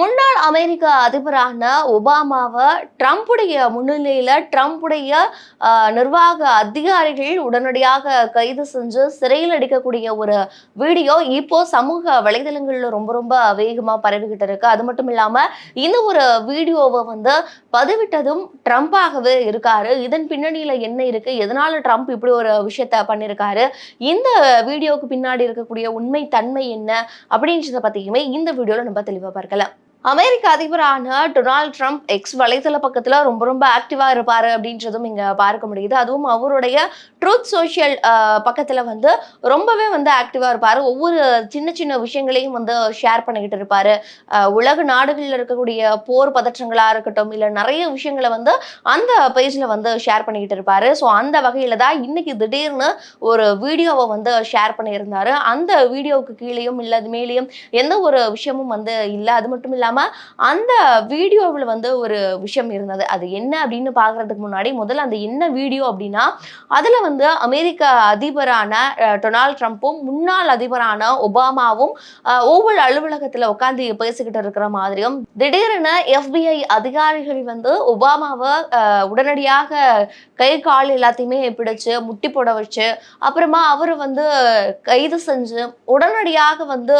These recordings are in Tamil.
முன்னாள் அமெரிக்க அதிபரான ஒபாமாவை ட்ரம்ப்புடைய முன்னிலையில் ட்ரம்ப்புடைய நிர்வாக அதிகாரிகள் உடனடியாக கைது செஞ்சு சிறையில் அடிக்கக்கூடிய ஒரு வீடியோ இப்போ சமூக வலைதளங்களில் ரொம்ப ரொம்ப வேகமாக பரவிக்கிட்டு இருக்கு. அது மட்டும் இல்லாமல் இந்த ஒரு வீடியோவை வந்து பதிவிட்டதும் ட்ரம்ப்பாகவே இருக்காரு. இதன் பின்னணியில் என்ன இருக்கு? எதனால ட்ரம்ப் இப்படி ஒரு விஷயத்த பண்ணியிருக்காரு இந்த வீடியோவுக்கு பின்னாடி இருக்கக்கூடிய உண்மை தன்மை என்ன? அப்படின்றத பற்றியுமே இந்த வீடியோவில் நம்ம தெளிவாக பார்க்கலாம். அமெரிக்க அதிபரான டொனால்ட் ட்ரம்ப் எக்ஸ் வலைதள பக்கத்தில் ரொம்ப ரொம்ப ஆக்டிவாக இருப்பார் அப்படின்றதும் இங்கே பார்க்க முடியுது. அதுவும் அவருடைய ட்ரூத் சோஷியல் பக்கத்தில் வந்து ரொம்பவே வந்து ஆக்டிவாக இருப்பார். ஒவ்வொரு சின்ன சின்ன விஷயங்களையும் வந்து ஷேர் பண்ணிக்கிட்டு இருப்பார். உலக நாடுகளில் இருக்கக்கூடிய போர் பதற்றங்களாக இருக்கட்டும் இல்லை நிறைய விஷயங்களை வந்து அந்த பேஜில் வந்து ஷேர் பண்ணிக்கிட்டு இருப்பார். ஸோ அந்த வகையில் தான் இன்னைக்கு திடீர்னு ஒரு வீடியோவை வந்து ஷேர் பண்ணியிருந்தாரு. அந்த வீடியோவுக்கு கீழேயும் இல்லை மேலேயும் எந்த ஒரு விஷயமும் வந்து இல்லை. அது மட்டும் இல்லாமல் இல்லாமல் அந்த வீடியோவில் வந்து ஒரு விஷயம் இருந்தது. அது என்ன அப்படின்னு பார்க்கறதுக்கு முன்னாடி முதல்ல அந்த என்ன வீடியோ அப்படின்னா அதில் வந்து அமெரிக்க அதிபரான டொனால்ட் ட்ரம்ப்பும் முன்னாள் அதிபரான ஒபாமாவும் ஓவல் அலுவலகத்தில் உட்காந்து பேசிக்கிட்டு இருக்கிற மாதிரியும் திடீரென எஃபிஐ அதிகாரிகள் வந்து ஒபாமாவை உடனடியாக கை கால் எல்லாத்தையுமே பிடிச்சு முட்டி போட வச்சு அப்புறமா அவரை வந்து கைது செஞ்சு உடனடியாக வந்து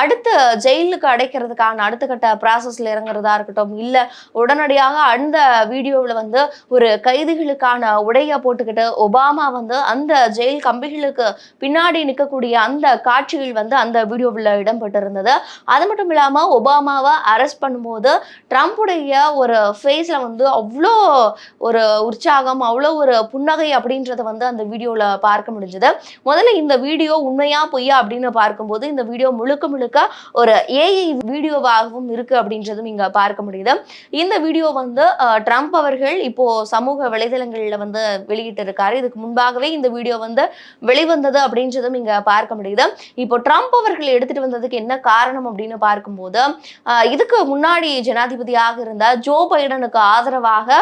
அடுத்த ஜெயிலுக்கு அடைக்கிறதுக்கான அடுத்த கட்ட ப்ராசஸ்ல இறங்குறதா இருக்கட்டும் இல்ல உடனடியாக அந்த வீடியோவில் வந்து ஒரு கைதிகளுக்கான உடைய போட்டுக்கிட்டு ஒபாமா வந்து அந்த ஜெயில் கம்பிகளுக்கு பின்னாடி நிற்கக்கூடிய அந்த காட்சிகள் வந்து அந்த வீடியோவில் இடம்பெற்றிருந்தது. அது மட்டும் இல்லாம ஒபாமாவை அரெஸ்ட் பண்ணும்போது ட்ரம்ப்புடைய ஒரு ஃபேஸ்ல வந்து அவ்வளோ ஒரு உற்சாகம் அவ்வளோ ஒரு புன்னகை அப்படின்றத வந்து அந்த வீடியோவில் பார்க்க முடிஞ்சது. முதல்ல இந்த வீடியோ உண்மையா பொய்யா அப்படின்னு பார்க்கும்போது இந்த வீடியோ முழுக்க முழுக்க ஒரு ஏஐ வீடியோவாகவும் இருக்கு இருக்கு அப்படின்றதும் இங்க பார்க்க முடியுது. இந்த வீடியோ வந்து ட்ரம்ப் அவர்கள் இப்போ சமூக வலைதளங்கள்ல வந்து வெளியிட்டு இருக்காரு இதுக்கு முன்பாகவே இந்த வீடியோ வந்து வெளிவந்தது அப்படின்றதும் இங்க பார்க்க முடியுது. இப்போ ட்ரம்ப் அவர்கள் எடுத்துட்டு வந்ததுக்கு என்ன காரணம் அப்படின்னு பார்க்கும்போது இதுக்கு முன்னாடி ஜனாதிபதியாக இருந்த ஜோ பைடனுக்கு ஆதரவாக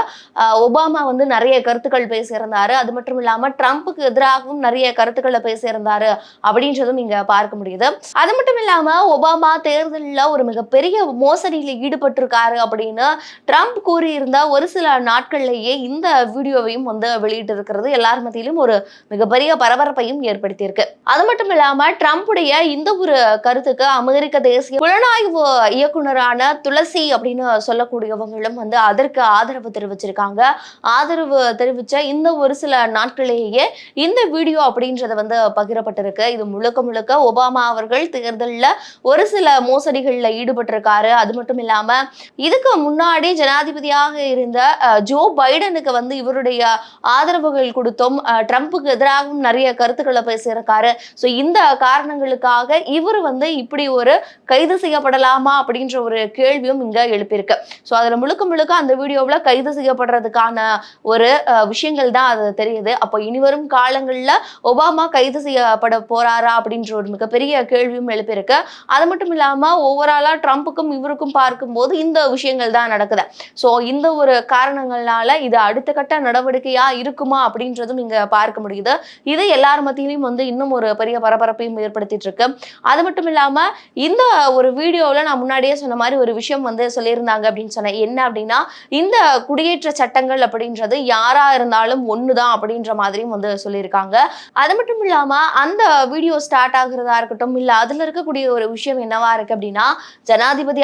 ஒபாமா வந்து நிறைய கருத்துக்கள் பேசியிருந்தாரு. அது மட்டும் இல்லாம ட்ரம்ப்புக்கு எதிராகவும் நிறைய கருத்துக்களை பேசியிருந்தாரு அப்படின்றதும் இங்க பார்க்க முடியுது. அது மட்டும் இல்லாம ஒபாமா தேர்தலில் ஒரு மிகப்பெரிய மோசடியில் ஈடுபட்டிருக்காரு அப்படின்னு ட்ரம்ப் கூறியிருந்த ஒரு சில நாட்கள்லேயே இந்த வீடியோவையும் வந்து வெளியிட்டு இருக்கிறது எல்லார் மத்தியிலும் ஒரு மிகப்பெரிய பரபரப்பையும் ஏற்படுத்தியிருக்கு. அது மட்டும் இல்லாம ட்ரம்ப்புடைய இந்த ஒரு கருத்துக்கு அமெரிக்க தேசிய புலனாய்வு இயக்குனரான துளசி அப்படின்னு சொல்லக்கூடியவங்களும் வந்து அதற்கு ஆதரவு தெரிவிச்சிருக்காங்க. ஆதரவு தெரிவிச்ச இந்த ஒரு சில நாட்களிலேயே இந்த வீடியோ அப்படின்றத வந்து பகிரப்பட்டிருக்கு. இது முழுக்க முழுக்க ஒபாமா அவர்கள் தேர்தலில் ஒரு சில மோசடிகளில் ஈடுபட்டிருக்காரு. அது மட்டும் இல்லாம இதுக்கு முன்னாடி ஜனாதிபதியாக இருந்த ஜோ பைடனுக்கு வந்து இவருடைய ஆதரவுகள் கொடுத்தும் ட்ரம்ப்புக்கு எதிராகவும் நிறைய கருத்துக்களை பேசியிருக்காரு. ஸோ இந்த காரணங்களுக்காக இவர் வந்து இப்படி ஒரு கைது செய்யப்படலாமா அப்படின்ற ஒரு கேள்வியும் இங்க எழுப்பியிருக்கு. ஸோ அதுல முழுக்க முழுக்க அந்த வீடியோவில் கைது செய்யப்படுறதுக்கான ஒரு விஷயங்கள் தான் அது தெரியுது. அப்போ இனிவரும் காலங்களில் ஒபாமா கைது செய்யப்பட போறாரா அப்படின்ற ஒரு மிகப்பெரிய கேள்வியும் எழுப்பியிருக்கு. அது மட்டும் இல்லாம ஓவராலாக ட்ரம்ப்புக்கும் இவருக்கும் பார்க்கும்போது இந்த விஷயங்கள் தான் நடக்குது. ஸோ இந்த ஒரு காரணங்கள்னால இது அடுத்த கட்ட நடவடிக்கையா இருக்குமா அப்படின்றதும் இங்க பார்க்க முடியுது. இது எல்லார் மத்தியிலையும் வந்து இன்னும் ஒரு பெரிய பரபரப்பையும் ஏற்படுத்திட்டு இருக்கு. அது மட்டும் இல்லாம இந்த ஒரு வீடியோவில் நான் முன்னாடியே சொன்ன மாதிரி ஒரு விஷயம் வந்து சொல்லியிருந்தாங்க அப்படின்னு சொன்னேன் என்ன அப்படின்னா இந்த குடியேற்ற சட்டங்கள் அப்படின்றது யாரா இருந்தாலும் ஒண்ணுதான் அப்படின்ற மாதிரியும் வந்து சொல்லியிருக்காங்க. அது மட்டும் இல்லாம அந்த வீடியோ ஸ்டார்ட் ஆகுறதா இருக்கட்டும் இல்ல அதுல இருக்கக்கூடிய ஒரு விஷயம் என்னவா இருக்கு அப்படின்னா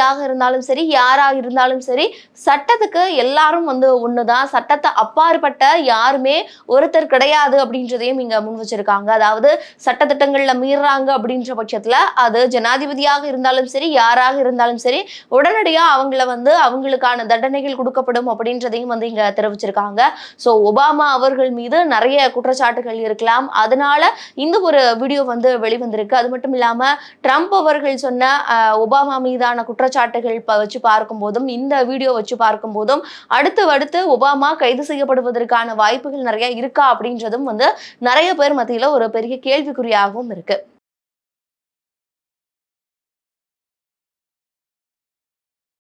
ஜனாதிபதியாக இருந்தாலும் சரி யாராக இருந்தாலும் சரி சட்டத்துக்கு எல்லாரும் வந்து ஒண்ணுதான். சட்டத்தை அப்பாற்பட்ட யாருமே ஒருத்தர் கிடையாது அப்படின்றதையும் இங்க முன் வச்சிருக்காங்க. அதாவது சட்டத்திட்டங்கள்ல மீறாங்க அப்படின்ற பட்சத்துல அது ஜனாதிபதியாக இருந்தாலும் சரி யாராக இருந்தாலும் சரி உடனடியா அவங்கள வந்து அவங்களுக்கான தண்டனைகள் கொடுக்கப்படும் அப்படின்றதையும் வந்து இங்க தெரிவிச்சிருக்காங்க. ஸோ ஒபாமா அவர்கள் மீது நிறைய குற்றச்சாட்டுகள் இருக்கலாம். அதனால இந்த ஒரு வீடியோ வந்து வெளிவந்திருக்கு. அது மட்டும் இல்லாம ட்ரம்ப் அவர்கள் சொன்ன ஒபாமா மீதான குற்றச்சாட்டுகள் ப- வச்சு பார்க்கும்போதும் இந்த வீடியோ வச்சு பார்க்கும்போதும் அடுத்து அடுத்து ஒபாமா கைது செய்யப்படுவதற்கான வாய்ப்புகள் நிறைய இருக்கா அப்படின்றதும் வந்து நிறைய பேர் மத்தியில ஒரு பெரிய கேள்விக்குறியாகவும் இருக்கு.